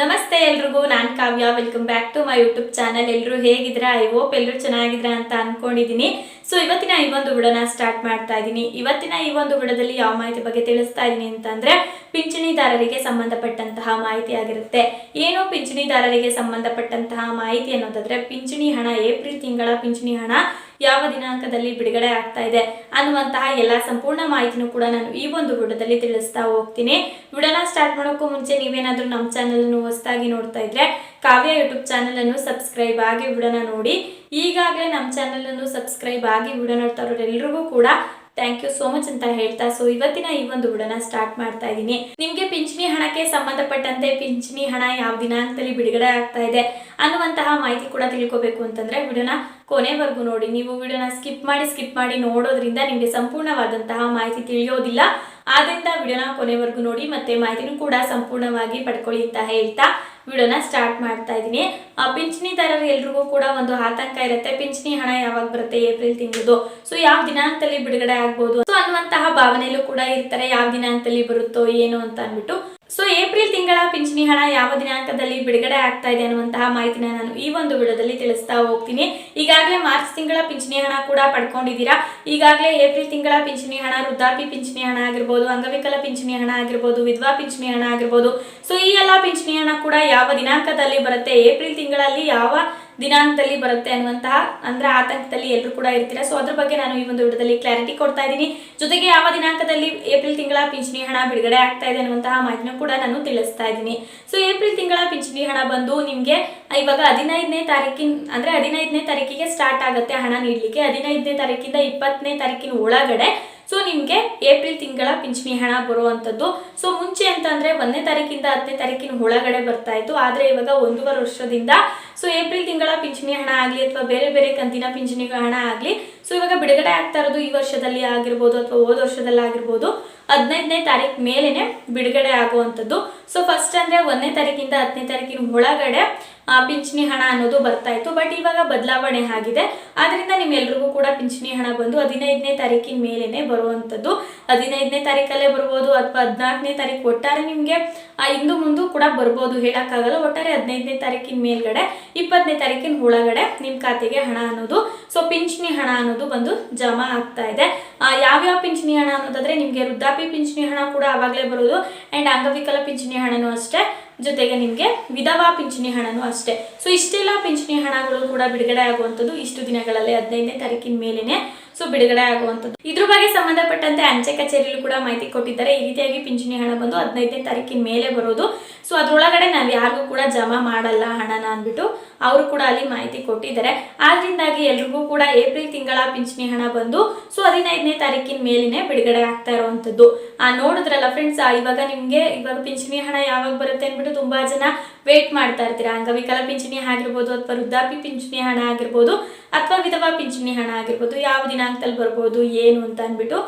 ನಮಸ್ತೆ ಎಲ್ರಿಗೂ, ನಾನು Kavya. Welcome back to my YouTube channel ಎಲ್ಲರೂ ಹೇಗಿದ್ರಾ ಐ ಹೋಪ್ ಎಲ್ಲರೂ ಚೆನ್ನಾಗಿದ್ರಾ ಅಂತ ಅನ್ಕೊಂಡಿದೀನಿ ಸೊ ಇವತ್ತಿನ ಈ ಒಂದು ವಿಡಿಯೋನ ಸ್ಟಾರ್ಟ್ ಮಾಡ್ತಾ ಇದ್ದೀನಿ. ಇವತ್ತಿನ ಈ ಒಂದು ಹುಡದಲ್ಲಿ ಯಾವ ಮಾಹಿತಿ ಬಗ್ಗೆ ತಿಳಿಸ್ತಾ ಇದ್ದೀನಿ ಅಂತಂದ್ರೆ, ಪಿಂಚಣಿದಾರರಿಗೆ ಸಂಬಂಧಪಟ್ಟಂತಹ ಮಾಹಿತಿ ಆಗಿರುತ್ತೆ. ಏನು ಪಿಂಚಣಿದಾರರಿಗೆ ಸಂಬಂಧಪಟ್ಟಂತಹ ಮಾಹಿತಿ ಅನ್ನೋದಾದ್ರೆ, ಪಿಂಚಣಿ ಹಣ, ಏಪ್ರಿಲ್ ತಿಂಗಳ ಪಿಂಚಣಿ ಹಣ ಯಾವ ದಿನಾಂಕದಲ್ಲಿ ಬಿಡುಗಡೆ ಆಗ್ತಾ ಇದೆ ಅನ್ನುವಂತಹ ಎಲ್ಲ ಸಂಪೂರ್ಣ ಮಾಹಿತಿನೂ ಕೂಡ ನಾನು ಈ ಒಂದು ವಿಡಿಯೋದಲ್ಲಿ ತಿಳಿಸ್ತಾ ಹೋಗ್ತೀನಿ. ವಿಡಿಯೋನ ಸ್ಟಾರ್ಟ್ ಮಾಡೋಕ್ಕೂ ಮುಂಚೆ ನೀವೇನಾದರೂ ನಮ್ಮ ಚಾನಲ್ ಅನ್ನು ಹೊಸದಾಗಿ ನೋಡ್ತಾ ಇದ್ರೆ ಕಾವ್ಯ ಯೂಟ್ಯೂಬ್ ಚಾನಲ್ ಅನ್ನು ಸಬ್ಸ್ಕ್ರೈಬ್ ಆಗಿ ವಿಡಿಯೋನ ನೋಡಿ. ಈಗಾಗಲೇ ನಮ್ಮ ಚಾನಲ್ ಅನ್ನು ಸಬ್ಸ್ಕ್ರೈಬ್ ಆಗಿ ವಿಡಿಯೋ ನೋಡ್ತಾ ಎಲ್ಲರಿಗೂ ಕೂಡ ಥ್ಯಾಂಕ್ ಯು ಸೋ ಮಚ್ ಅಂತ ಹೇಳ್ತಾ ಸೊ ಇವತ್ತಿನ ಈ ಒಂದು ವಿಡಿಯೋನ ಸ್ಟಾರ್ಟ್ ಮಾಡ್ತಾ ಇದ್ದೀನಿ ನಿಮಗೆ ಪಿಂಚಣಿ ಹಣಕ್ಕೆ ಸಂಬಂಧಪಟ್ಟಂತೆ ಪಿಂಚಣಿ ಹಣ ಯಾವ ದಿನಾಂಕದಲ್ಲಿ ಬಿಡುಗಡೆ ಆಗ್ತಾ ಇದೆ ಅನ್ನುವಂತಹ ಮಾಹಿತಿ ಕೂಡ ತಿಳ್ಕೊಬೇಕು ಅಂತಂದ್ರೆ ವಿಡಿಯೋನ ಕೊನೆವರೆಗೂ ನೋಡಿ. ನೀವು ವಿಡಿಯೋನ ಸ್ಕಿಪ್ ಮಾಡಿ ಸ್ಕಿಪ್ ಮಾಡಿ ನೋಡೋದ್ರಿಂದ ನಿಮಗೆ ಸಂಪೂರ್ಣವಾದಂತಹ ಮಾಹಿತಿ ತಿಳಿಯೋದಿಲ್ಲ. ಆದ್ರಿಂದ ವಿಡಿಯೋನ ಕೊನೆವರೆಗೂ ನೋಡಿ, ಮತ್ತೆ ಮಾಹಿತಿನೂ ಕೂಡ ಸಂಪೂರ್ಣವಾಗಿ ಪಡ್ಕೊಳ್ಳಿ ಅಂತ ಹೇಳ್ತಾ ವಿಡಿಯೋನ ಸ್ಟಾರ್ಟ್ ಮಾಡ್ತಾ ಇದ್ದೀನಿ. ಪಿಂಚಣಿದಾರರು ಎಲ್ರಿಗೂ ಕೂಡ ಒಂದು ಆತಂಕ ಇರುತ್ತೆ. ಪಿಂಚಣಿ ಹಣ ಯಾವಾಗ ಬರುತ್ತೆ? ಏಪ್ರಿಲ್ ತಿಂಗಳದು. ಸೊ ಯಾವ ದಿನಾಂಕದಲ್ಲಿ ಬಿಡುಗಡೆ ಆಗ್ಬೋದು? ಸೊ ಅನ್ನುವಂತಹ ಭಾವನೆಯಲ್ಲೂ ಕೂಡ ಇರ್ತಾರೆ. ಯಾವ ದಿನಾಂಕದಲ್ಲಿ ಬರುತ್ತೋ, ಏನು ಅಂತ ಅಂದ್ಬಿಟ್ಟು. ಸೊ ಏಪ್ರಿಲ್ ತಿಂಗಳ ಪಿಂಚಣಿ ಹಣ ಯಾವ ದಿನಾಂಕದಲ್ಲಿ ಬಿಡುಗಡೆ ಆಗ್ತಾ ಇದೆ ಅನ್ನುವಂತಹ ಮಾಹಿತಿನ ನಾನು ಈ ಒಂದು ವಿಡಿಯೋದಲ್ಲಿ ತಿಳಿಸ್ತಾ ಹೋಗ್ತೀನಿ. ಈಗಾಗಲೇ ಮಾರ್ಚ್ ತಿಂಗಳ ಪಿಂಚಣಿ ಹಣ ಕೂಡ ಪಡ್ಕೊಂಡಿದ್ದೀರಾ? ಈಗಾಗಲೇ ಏಪ್ರಿಲ್ ತಿಂಗಳ ಪಿಂಚಣಿ ಹಣ ವೃದ್ಧಾಪಿ ಪಿಂಚಣಿ ಹಣ ಆಗಿರ್ಬೋದು, ಅಂಗವಿಕಲ ಪಿಂಚಣಿ ಹಣ ಆಗಿರ್ಬೋದು, ವಿಧವಾ ಪಿಂಚಣಿ ಹಣ ಆಗಿರ್ಬೋದು. ಸೊ ಈ ಎಲ್ಲ ಪಿಂಚಣಿ ಹಣ ಕೂಡ ಯಾವ ದಿನಾಂಕದಲ್ಲಿ ಬರುತ್ತೆ? ಏಪ್ರಿಲ್ ತಿಂಗಳಲ್ಲಿ ಯಾವ ದಿನಾಂಕದಲ್ಲಿ ಬರುತ್ತೆ ಅನ್ನುವಂತಹ, ಅಂದ್ರೆ ಆತಂಕದಲ್ಲಿ ಎಲ್ಲರೂ ಕೂಡ ಇರ್ತೀರಾ? ಸೊ ಅದ್ರ ಬಗ್ಗೆ ನಾನು ಈ ಒಂದು ವಿಡಿಯೋದಲ್ಲಿ ಕ್ಲಾರಿಟಿ ಕೊಡ್ತಾ ಇದ್ದೀನಿ. ಜೊತೆಗೆ ಯಾವ ದಿನಾಂಕದಲ್ಲಿ ಏಪ್ರಿಲ್ ತಿಂಗಳ ಪಿಂಚಣಿ ಹಣ ಬಿಡುಗಡೆ ಆಗ್ತಾ ಇದೆ ಅನ್ನುವಂತಹ ಮಾಹಿತಿನೂ ಕೂಡ ನಾನು ತಿಳಿಸ್ತಾ ಇದ್ದೀನಿ. ಸೊ ಏಪ್ರಿಲ್ ತಿಂಗಳ ಪಿಂಚಣಿ ಹಣ ಬಂದು ನಿಮಗೆ ಇವಾಗ ಹದಿನೈದನೇ ತಾರೀಕಿನ, ಅಂದ್ರೆ ಹದಿನೈದನೇ ತಾರೀಕಿಗೆ ಸ್ಟಾರ್ಟ್ ಆಗುತ್ತೆ ಹಣ ನೀಡಲಿಕ್ಕೆ. ಹದಿನೈದನೇ ತಾರೀಕಿಂದ ಇಪ್ಪತ್ತನೇ ತಾರೀಕಿನ ಒಳಗಡೆ ಸೊ ನಿಮಗೆ ಏಪ್ರಿಲ್ ತಿಂಗಳ ಪಿಂಚಣಿ ಹಣ ಬರುವಂಥದ್ದು ಸೊ ಮುಂಚೆ ಅಂತಂದ್ರೆ ಒಂದನೇ ತಾರೀಕಿಂದ ಹತ್ತನೇ ತಾರೀಕಿನ ಒಳಗಡೆ ಬರ್ತಾ ಇತ್ತು. ಆದರೆ ಇವಾಗ ಒಂದೂವರೆ ವರ್ಷದಿಂದ ಸೊ ಏಪ್ರಿಲ್ ತಿಂಗಳ ಪಿಂಚಣಿ ಹಣ ಆಗಲಿ ಅಥವಾ ಬೇರೆ ಬೇರೆ ಕಂತಿನ ಪಿಂಚಣಿ ಹಣ ಆಗಲಿ. ಸೊ ಇವಾಗ ಬಿಡುಗಡೆ ಆಗ್ತಾ ಇರೋದು ಈ ವರ್ಷದಲ್ಲಿ ಆಗಿರ್ಬೋದು ಅಥವಾ ಹೋದ ವರ್ಷದಲ್ಲಿ ಆಗಿರ್ಬೋದು. ಹದಿನೈದನೇ ತಾರೀಕು ಮೇಲೇ ಬಿಡುಗಡೆ ಆಗುವಂಥದ್ದು ಸೊ ಫಸ್ಟ್ ಅಂದ್ರೆ ಒಂದನೇ ತಾರೀಕಿಂದ ಹತ್ತನೇ ತಾರೀಕಿನ ಒಳಗಡೆ ಪಿಂಚಣಿ ಹಣ ಅನ್ನೋದು ಬರ್ತಾ ಇತ್ತು. ಬಟ್ ಇವಾಗ ಬದಲಾವಣೆ ಆಗಿದೆ. ಆದ್ರಿಂದ ನಿಮ್ಮೆಲ್ರಿಗೂ ಕೂಡ ಪಿಂಚಣಿ ಹಣ ಬಂದು ಹದಿನೈದನೇ ತಾರೀಕಿನ ಮೇಲೇನೆ ಬರುವಂಥದ್ದು ಹದಿನೈದನೇ ತಾರೀಕಲ್ಲೇ ಬರ್ಬೋದು ಅಥವಾ ಹದಿನಾಲ್ಕನೇ ತಾರೀಕು ಒಟ್ಟಾರೆ ನಿಮಗೆ ಇಂದು ಮುಂದೆ ಕೂಡ ಬರ್ಬೋದು ಹೇಳೋಕ್ಕಾಗಲ್ಲ. ಒಟ್ಟಾರೆ ಹದಿನೈದನೇ ತಾರೀಕಿನ ಮೇಲ್ಗಡೆ ಇಪ್ಪತ್ತನೇ ತಾರೀಕಿನ ಒಳಗಡೆ ನಿಮ್ಮ ಖಾತೆಗೆ ಹಣ ಅನ್ನೋದು ಸೊ ಪಿಂಚಣಿ ಹಣ ಅನ್ನೋದು ಬಂದು ಜಮಾ ಆಗ್ತಾ ಇದೆ. ಯಾವ್ಯಾವ ಪಿಂಚಣಿ ಹಣ ಅನ್ನೋದಾದ್ರೆ ನಿಮಗೆ ವೃದ್ಧಾಪಿ ಪಿಂಚಣಿ ಹಣ ಕೂಡ ಆವಾಗಲೇ ಬರೋದು. ಆ್ಯಂಡ್ ಅಂಗವಿಕಲ ಪಿಂಚಣಿ ಹಣನೂ ಅಷ್ಟೇ. ಜೊತೆಗೆ ನಿಮಗೆ ವಿಧವಾ ಪಿಂಚಣಿ ಹಣನೂ ಅಷ್ಟೇ. ಸೊ ಇಷ್ಟೆಲ್ಲ ಪಿಂಚಣಿ ಹಣಗಳು ಕೂಡ ಬಿಡುಗಡೆ ಆಗುವಂಥದ್ದು ಇಷ್ಟು ದಿನಗಳಲ್ಲಿ, ಹದಿನೈದನೇ ತಾರೀಕಿನ ಮೇಲೇನೆ. ಸೊ ಬಿಡುಗಡೆ ಆಗುವಂಥದ್ದು. ಇದ್ರ ಬಗ್ಗೆ ಸಂಬಂಧಪಟ್ಟಂತೆ ಅಂಚೆ ಕಚೇರಿಯಲ್ಲೂ ಕೂಡ ಮಾಹಿತಿ ಕೊಟ್ಟಿದ್ದಾರೆ. ಈ ರೀತಿಯಾಗಿ ಪಿಂಚಣಿ ಹಣ ಬಂದು ಹದಿನೈದನೇ ತಾರೀಕಿನ ಮೇಲೆ ಬರೋದು. ಸೊ ಅದ್ರೊಳಗಡೆ ನಾವು ಯಾರಿಗೂ ಕೂಡ ಜಮಾ ಮಾಡಲ್ಲ ಹಣನ ಅಂದ್ಬಿಟ್ಟು ಅವರು ಕೂಡ ಅಲ್ಲಿ ಮಾಹಿತಿ ಕೊಟ್ಟಿದ್ದಾರೆ. ಆದ್ರಿಂದಾಗಿ ಎಲ್ರಿಗೂ ಕೂಡ ಏಪ್ರಿಲ್ ತಿಂಗಳ ಪಿಂಚಣಿ ಹಣ ಬಂದು ಸೊ ಹದಿನೈದನೇ ತಾರೀಕಿನ ಮೇಲಿನೇ ಬಿಡುಗಡೆ ಆಗ್ತಾ ಇರುವಂಥದ್ದು ಆ, ನೋಡಿದ್ರಲ್ಲ ಫ್ರೆಂಡ್ಸ್ ಇವಾಗ ನಿಮಗೆ, ಇವಾಗ ಪಿಂಚಣಿ ಹಣ ಯಾವಾಗ ಬರುತ್ತೆ ಅಂದ್ಬಿಟ್ಟು ತುಂಬಾ ಜನ ವೇಟ್ ಮಾಡ್ತಾ ಇರ್ತೀರಾ? ಅಂಗವಿಕಲ ಪಿಂಚಣಿ ಆಗಿರ್ಬೋದು ಅಥವಾ ವೃದ್ಧಾಪಿ ಪಿಂಚಣಿ ಹಣ ಆಗಿರ್ಬೋದು. ಅಥವಾ ವಿಧವಾ ಪಿಂಚಣಿ ಹಣ ಆಗಿರ್ಬೋದು, ಯಾವ ದಿನಾಂಕದಲ್ಲಿ ಬರ್ಬೋದು, ಏನು ಅಂತ ಅಂದ್ಬಿಟ್ಟು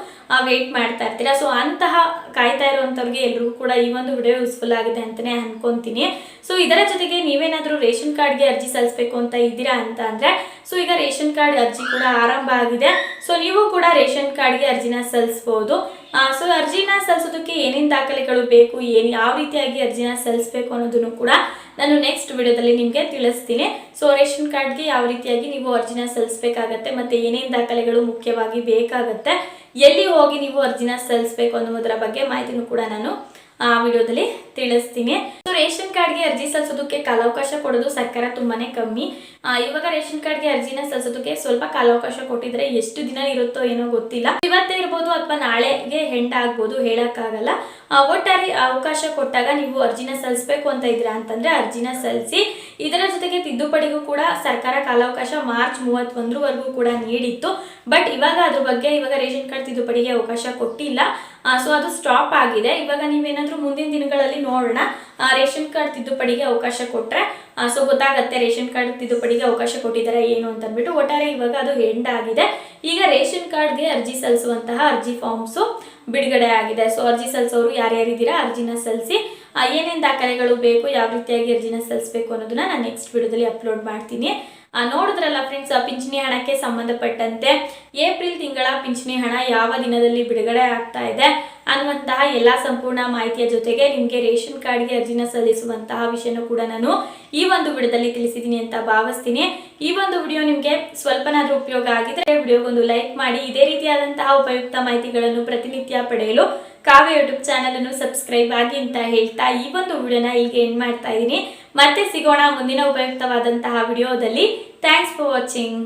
ವೆಯ್ಟ್ ಮಾಡ್ತಾ ಇರ್ತೀರಾ? ಸೊ ಅಂತಹ ಕಾಯ್ತಾ ಇರುವಂಥವ್ರಿಗೆ ಎಲ್ರಿಗೂ ಕೂಡ ಈ ಒಂದು ವಿಡಿಯೋ ಯೂಸ್ಫುಲ್ ಆಗಿದೆ ಅಂತಲೇ ಅನ್ಕೊಂತೀನಿ. ಸೊ ಇದರ ಜೊತೆಗೆ ನೀವೇನಾದರೂ ರೇಷನ್ ಕಾರ್ಡ್ಗೆ ಅರ್ಜಿ ಸಲ್ಲಿಸಬೇಕು ಅಂತ ಇದ್ದೀರಾ ಅಂತ ಅಂದರೆ ಸೊ ಈಗ ರೇಷನ್ ಕಾರ್ಡ್ ಅರ್ಜಿ ಕೂಡ ಆರಂಭ ಆಗಿದೆ. ಸೊ ನೀವು ಕೂಡ ರೇಷನ್ ಕಾರ್ಡ್ಗೆ ಅರ್ಜಿನ ಸಲ್ಲಿಸ್ಬೋದು. ಸೊ ಅರ್ಜಿನ ಸಲ್ಲಿಸೋದಕ್ಕೆ ಏನೇನು ದಾಖಲೆಗಳು ಬೇಕು, ಏನು, ಯಾವ ರೀತಿಯಾಗಿ ಅರ್ಜಿನ ಸಲ್ಲಿಸಬೇಕು ಅನ್ನೋದನ್ನು ಕೂಡ ನಾನು ನೆಕ್ಸ್ಟ್ ವಿಡಿಯೋದಲ್ಲಿ ನಿಮಗೆ ತಿಳಿಸ್ತೀನಿ. ಸೊ ರೇಷನ್ ಕಾರ್ಡ್ಗೆ ಯಾವ ರೀತಿಯಾಗಿ ನೀವು ಅರ್ಜಿನ ಸಲ್ಲಿಸಬೇಕಾಗತ್ತೆ ಮತ್ತು ಏನೇನು ದಾಖಲೆಗಳು ಮುಖ್ಯವಾಗಿ ಬೇಕಾಗತ್ತೆ, ಎಲ್ಲಿ ಹೋಗಿ ನೀವು ಅರ್ಜಿನ ಸಲ್ಲಿಸಬೇಕು ಅನ್ನೋದರ ಬಗ್ಗೆ ಮಾಹಿತಿನೂ ಕೂಡ ನಾನು ಆ ವಿಡಿಯೋದಲ್ಲಿ ತಿಳಿಸ್ತೀನಿ. ರೇಷನ್ ಕಾರ್ಡ್ಗೆ ಅರ್ಜಿ ಸಲ್ಲಿಸೋದಕ್ಕೆ ಕಾಲಾವಕಾಶ ಕೊಡೋದು ಸರ್ಕಾರ ತುಂಬಾನೇ ಕಮ್ಮಿ. ಇವಾಗ ರೇಷನ್ ಕಾರ್ಡ್ಗೆ ಅರ್ಜಿನ ಸಲ್ಲಿಸೋದಕ್ಕೆ ಸ್ವಲ್ಪ ಕಾಲಾವಕಾಶ ಕೊಟ್ಟಿದ್ರೆ ಎಷ್ಟು ದಿನ ಇರುತ್ತೋ ಏನೋ ಗೊತ್ತಿಲ್ಲ. ಇವತ್ತೇ ಇರ್ಬೋದು ಅಥವಾ ನಾಳೆಗೆ ಹೆಂಡ್ ಆಗ್ಬೋದು ಹೇಳಕ್ಕಾಗಲ್ಲ ಒಟ್ಟಾರೆ ಅವಕಾಶ ಕೊಟ್ಟಾಗ ನೀವು ಅರ್ಜಿನ ಸಲ್ಲಿಸಬೇಕು ಅಂತ ಇದ್ರೆ ಅಂತಂದ್ರೆ ಅರ್ಜಿನ ಸಲ್ಲಿಸಿ, ಇದರ ಜೊತೆಗೆ ತಿದ್ದುಪಡಿಗೂ ಕೂಡ ಸರ್ಕಾರ ಕಾಲಾವಕಾಶ ಮಾರ್ಚ್ ಮೂವತ್ತೊಂದರವರೆಗೂ ಕೂಡ ನೀಡಿತ್ತು. ಬಟ್ ಇವಾಗ ಅದ್ರ ಬಗ್ಗೆ ಇವಾಗ ರೇಷನ್ ಕಾರ್ಡ್ ತಿದ್ದುಪಡಿಗೆ ಅವಕಾಶ ಕೊಟ್ಟಿಲ್ಲ. ಸೊ ಅದು ಸ್ಟಾಪ್ ಆಗಿದೆ. ಇವಾಗ ನೀವೇನಾದ್ರೂ ಮುಂದಿನ ದಿನಗಳಲ್ಲಿ ನೋಡೋಣ. ರೇಷನ್ ಕಾರ್ಡ್ ತಿದ್ದುಪಡಿಗೆ ಅವಕಾಶ ಕೊಟ್ಟರೆ ಸೊ ಗೊತ್ತಾಗತ್ತೆ ರೇಷನ್ ಕಾರ್ಡ್ ತಿದ್ದುಪಡಿಗೆ ಅವಕಾಶ ಕೊಟ್ಟಿದ್ದಾರೆ ಏನು ಅಂತ ಅಂದ್ಬಿಟ್ಟು ಒಟ್ಟಾರೆ ಇವಾಗ ಅದು ಎಂಡ್ ಆಗಿದೆ. ಈಗ ರೇಷನ್ ಕಾರ್ಡ್ಗೆ ಅರ್ಜಿ ಸಲ್ಲಿಸುವಂತಹ ಅರ್ಜಿ ಫಾರ್ಮ್ಸು ಬಿಡುಗಡೆ ಆಗಿದೆ. ಸೊ ಅರ್ಜಿ ಸಲ್ಲಿಸೋರು ಯಾರ್ಯಾರಿದ್ದೀರಾ? ಅರ್ಜಿನ ಸಲ್ಲಿಸಿ ಏನೇನು ದಾಖಲೆಗಳು ಬೇಕು, ಯಾವ ರೀತಿಯಾಗಿ ಅರ್ಜಿನ ಸಲ್ಲಿಸಬೇಕು ಅನ್ನೋದನ್ನ ನಾನು ನೆಕ್ಸ್ಟ್ ವಿಡಿಯೋದಲ್ಲಿ ಅಪ್ಲೋಡ್ ಮಾಡ್ತೀನಿ. ನೋಡಿದ್ರಲ್ಲ ಫ್ರೆಂಡ್ಸ್ ಪಿಂಚಣಿ ಹಣಕ್ಕೆ ಸಂಬಂಧಪಟ್ಟಂತೆ ಏಪ್ರಿಲ್ ತಿಂಗಳ ಪಿಂಚಣಿ ಹಣ ಯಾವ ದಿನದಲ್ಲಿ ಬಿಡುಗಡೆ ಆಗ್ತಾ ಇದೆ? ಅನ್ನುವಂತಹ ಎಲ್ಲ ಸಂಪೂರ್ಣ ಮಾಹಿತಿಯ ಜೊತೆಗೆ ನಿಮಗೆ ರೇಷನ್ ಕಾರ್ಡ್ಗೆ ಅರ್ಜಿನ ಸಲ್ಲಿಸುವಂತಹ ವಿಷಯನೂ ಕೂಡ ನಾನು ಈ ಒಂದು ವಿಡಿಯೋದಲ್ಲಿ ತಿಳಿಸಿದ್ದೀನಿ ಅಂತ ಭಾವಿಸ್ತೀನಿ. ಈ ಒಂದು ವಿಡಿಯೋ ನಿಮಗೆ ಸ್ವಲ್ಪನಾದರೂ ಉಪಯೋಗ ಆಗಿದ್ರೆ ವಿಡಿಯೋಗೊಂದು ಲೈಕ್ ಮಾಡಿ, ಇದೇ ರೀತಿಯಾದಂತಹ ಉಪಯುಕ್ತ ಮಾಹಿತಿಗಳನ್ನು ಪ್ರತಿನಿತ್ಯ ಪಡೆಯಲು ಕಾವ್ಯ ಯೂಟ್ಯೂಬ್ ಚಾನಲ್ ಅನ್ನು ಸಬ್ಸ್ಕ್ರೈಬ್ ಆಗಿ ಅಂತ ಹೇಳ್ತಾ ಈ ಒಂದು ವಿಡಿಯೋನ ಈಗ ಎಂಡ್ ಮಾಡ್ತಾ ಇದ್ದೀನಿ. ಮತ್ತೆ ಸಿಗೋಣ ಮುಂದಿನ ಉಪಯುಕ್ತವಾದಂತಹ ವಿಡಿಯೋದಲ್ಲಿ. Thanks for watching.